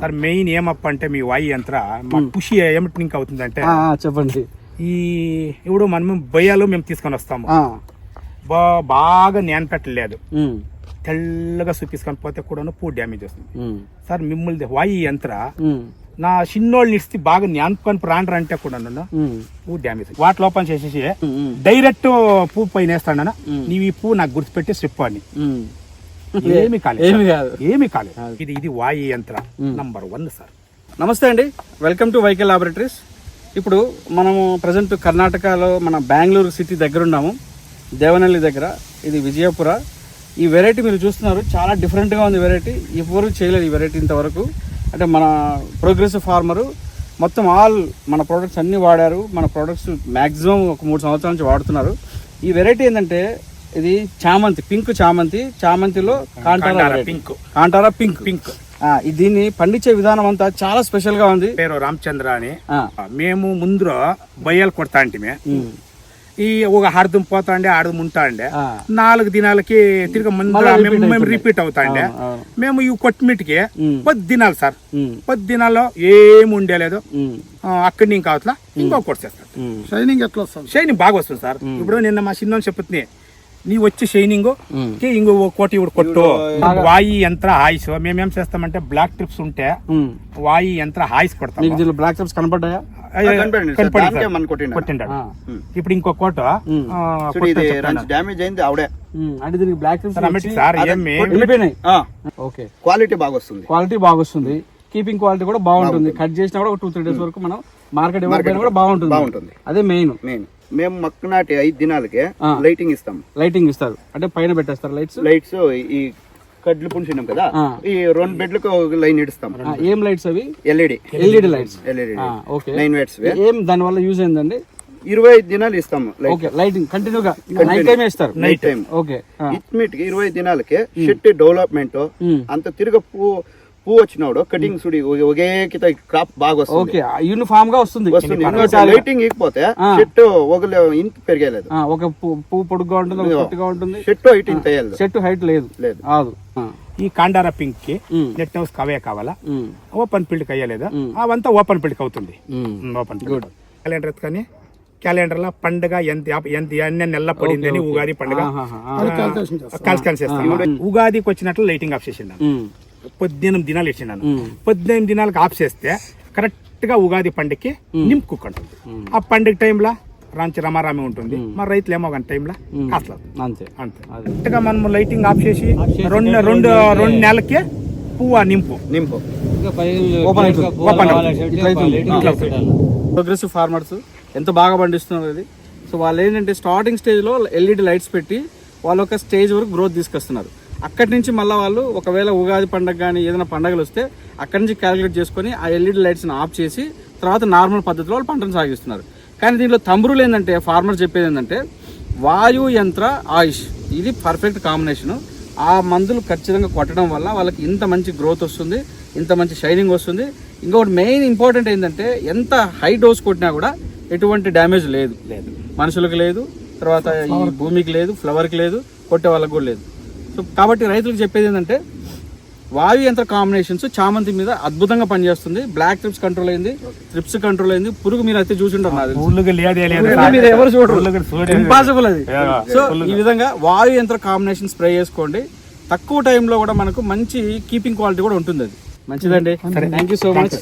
Sir main ఏమప్ప అంటే మీ వాయి యంత్ర కృషి ఏమిటి లింక్ అవుతుందంటే ఆ, ఆ, చెప్పండి. ఈ ఇప్పుడు మనం బొయ్యాలు మేము తీసుకొని వస్తాము. బాగా నేను పెట్టలేదు. ఉమ్, తెల్లగా చూపించుకొని పోతే కూడా పూ డ్యామేజ్ వస్తుంది. సార్ మిమ్మల్ని వాయి యంత్ర నా చిన్నోళ్ళని ఇస్తే బాగా న్యాన్కొని ప్రాండ్ర అంటే కూడా నన్ను పూ డ్యామేజ్ వాటి లోపల చేసేసి డైరెక్ట్ పూ పైన వేస్తాను. నీవు ఈ పూ నాకు గుర్తుపెట్టి స్ట్రిప్ అని. ఏమి కాలేదు. ఏమి కాదు. ఏమి కాలేదు. ఇది ఇది వాయి యంత్ర. Number one sir. నమస్తే అండి. వెల్కమ్ టు వైకల్ లాబొరేటరీస్ ఇప్పుడు మనము ప్రజెంట్ కర్ణాటకలో మన బెంగళూరు సిటీ దగ్గర ఉన్నాము. దేవనహల్లి దగ్గర. ఇది విజయపుర. ఈ వెరైటీ మీరు చూస్తున్నారు. చాలా డిఫరెంట్గా ఉంది వెరైటీ. ఎవరు చేయలేదు ఈ వెరైటీ ఇంతవరకు. అంటే మన ప్రోగ్రెసివ్ ఫార్మరు. మొత్తం ఆల్ మన ప్రోడక్ట్స్ అన్నీ వాడారు. మన ప్రోడక్ట్స్ మ్యాక్సిమం ఒక మూడు సంవత్సరాల నుంచి వాడుతున్నారు. ఈ వెరైటీ ఏంటంటే ఇది చామంతి పింక్ చామంతి చామంతిలో Kantara. Pink. Kantara pink. Pink. దీన్ని పండించే విధానం అంతా చాలా స్పెషల్గా ఉంది. పేరు రామచంద్ర అని. మేము ముందు బొయ్యలు కొడతా ఉమ్, ఈ ఒక అర్ధం పోతా అండే అర్ధం ఉంటా అండే నాలుగు దినాలకి తిరిగి మేము. రిపీట్ అవుతా అండే అవును, అవును. మేము ఈ కొట్టిమిటికి పది దినాలు సార్. పది దినాల్లో ఏమి ఉండేలేదు. అక్కడి నుంచి కావట్లా ఇంకో కొట్టేస్తాను ఉమ్, షైనింగ్ ఎట్లా వస్తుంది? షైనింగ్ బాగా వస్తుంది సార్. ఇప్పుడు నిన్న మా చిన్న చెప్తుంది నీ వచ్చి షైనింగ్కి ఇంకో కోటి కొట్టు. వాయి యంత్ర ఆయిస్ మేమేం చేస్తామంటే బ్లాక్ ట్రిప్స్ ఉంటే. వాయి యంత్ర ఆయిస్ కొడతాం. బ్లాక్ టెప్స్ కనపడ్డాయా. కొట్టిండాడు. ఇప్పుడు ఇంకో కోట. అయింది ఆవిడే. అంటే దీనికి బ్లాక్ టెప్స్ సార్ అమ్మటి సార్ అదే ఏమి? కొట్టి- వెళ్ళిపోయినాయి. ఆ, ఓకే. క్వాలిటీ బాగా వస్తుంది క్వాలిటీ బాగా వస్తుంది కీపింగ్ క్వాలిటీ కూడా బాగుంటుంది. కట్ చేసినా కూడా ఒక టూ త్రీ డేస్ వరకు మనం మార్కెట్ కూడా బాగుంటుంది. బాగుంటుంది. అదే మెయిన్. మెయిన్. మేము మక్కనాటి ఐదు దినాలకే. లైటింగ్ ఇస్తాం. లైటింగ్ ఇస్తారు. అంటే పైన పెట్టేస్తారు లైట్స్? లైట్స్ ఈ కడ్లు పుంచినాం కదా. ఈ రెండు బెడ్లకు ఒక లైన్ ఇడుస్తాం. ఏం లైట్స్ అవి? LED. LED lights. LED. Okay. Nine watts ఏం దాని వల్ల యూజ్ ఏందండి ఇరవై ఐదు దినాలు ఇస్తాం లైట్. ఓకే లైటింగ్ కంటిన్యూగా. నైట్ టైం ఇస్తారు. Night time. ఓకే ఇట్మిటికి ఇరవై దినాలకి చెట్టు డెవలప్మెంట్. అంత తిరగ పువ్వు వచ్చినాడు కటింగ్ సుడి ఒ- ఒకే కిత క్రాప్ బాగా వస్తుంది. ఓకే యూనిఫామ్గా వస్తుంది. లైటింగ్ ఇకపోతే. చెట్టు ఒక ఇంత పెరిగేలేదు. ఒక పువ్వు పొడుగ్గా ఉంటుంది పొట్టిగా ఉంటుంది. చెట్టు హైట్ ఇంత చెట్టు హైట్ లేదు. లేదు. కాదు ఆ, ఈ కాండారా పింక్కి నెట్ హౌస్ కవే కావాలా? ఓపెన్ ఫీల్డ్కి అయ్యలేదా? ఉమ్. అవంతా ఓపెన్ ఫీల్డ్కి అవుతుంది. ఓపెన్ ఫీల్డ్ క్యాలెండర్ కానీ క్యాలెండర్లో పండుగ ఎంత ఎంత ఎన్ని నెలల పడింది అని ఉగాది పండుగ. కాల్సి చేస్తాం. ఉగాదికి వచ్చినట్లు లైటింగ్ ఆఫ్ చేసిండాను ఉమ్, పద్దెనిమిది దినాలు ఇచ్చినాను. పద్దెనిమిది దినాలకు ఆఫ్ చేస్తే కరెక్ట్గా ఉగాది పండుగకి నింపుకుంటుంది. ఆ పండుగ టైంలో రాంచి రమారామి ఉంటుంది. మరి రైతులు ఏమో ఒక టైంలో. కాస్త అంతే. అంతే. అది. కరెక్ట్గా మనం లైటింగ్ ఆఫ్ చేసి రెండు రెండు రెండు నెలలకి పువ్వు ఆ నింపు. నింపు. ప్రోగ్రెసివ్ ఫార్మర్స్ ఎంత బాగా పండిస్తున్నారు ఇది సో వాళ్ళు ఏంటంటే స్టార్టింగ్ స్టేజ్లో ఎల్ఈడి లైట్స్ పెట్టి వాళ్ళు ఒక స్టేజ్ వరకు గ్రోత్ తీసుకొస్తున్నారు. అక్కడి నుంచి మళ్ళీ వాళ్ళు ఒకవేళ ఉగాది పండగ కానీ ఏదైనా పండగలు వస్తే అక్కడి నుంచి క్యాలిక్యులేట్ చేసుకొని ఆ ఎల్ఈడి లైట్స్ని ఆఫ్ చేసి తర్వాత నార్మల్ పద్ధతిలో వాళ్ళు పంటను సాగిస్తున్నారు. కానీ దీంట్లో తమ్మురులు ఏంటంటే ఫార్మర్ చెప్పేది ఏంటంటే వాయు యంత్ర ఆయుష్. ఇది పర్ఫెక్ట్ కాంబినేషను ఆ మందులు ఖచ్చితంగా కొట్టడం వల్ల వాళ్ళకి ఇంత మంచి గ్రోత్ వస్తుంది ఇంత మంచి షైనింగ్ వస్తుంది. ఇంకొకటి మెయిన్ ఇంపార్టెంట్ ఏంటంటే ఎంత హై డోస్ కొట్టినా కూడా ఎటువంటి డ్యామేజ్ లేదు. లేదు. మనుషులకు లేదు తర్వాత ఈ భూమికి లేదు ఫ్లవర్కి లేదు కొట్టే వాళ్ళకి కూడా లేదు. సో కాబట్టి రైతులకు చెప్పేది ఏంటంటే వాయు యంత్ర కాంబినేషన్స్ చామంతి మీద అద్భుతంగా పనిచేస్తుంది. బ్లాక్ ట్రిప్స్ కంట్రోల్ అయింది ట్రిప్స్ కంట్రోల్ అయింది. పురుగు మీరు అయితే చూసి ఉంటారు ఎవరు చూడరు. ఇంపాసిబుల్ అది. సో ఈ విధంగా వాయు యంత్ర కాంబినేషన్ స్ప్రే చేసుకోండి. తక్కువ టైంలో కూడా మనకు మంచి కీపింగ్ క్వాలిటీ కూడా ఉంటుంది అది. మంచిదండి. Thank you so much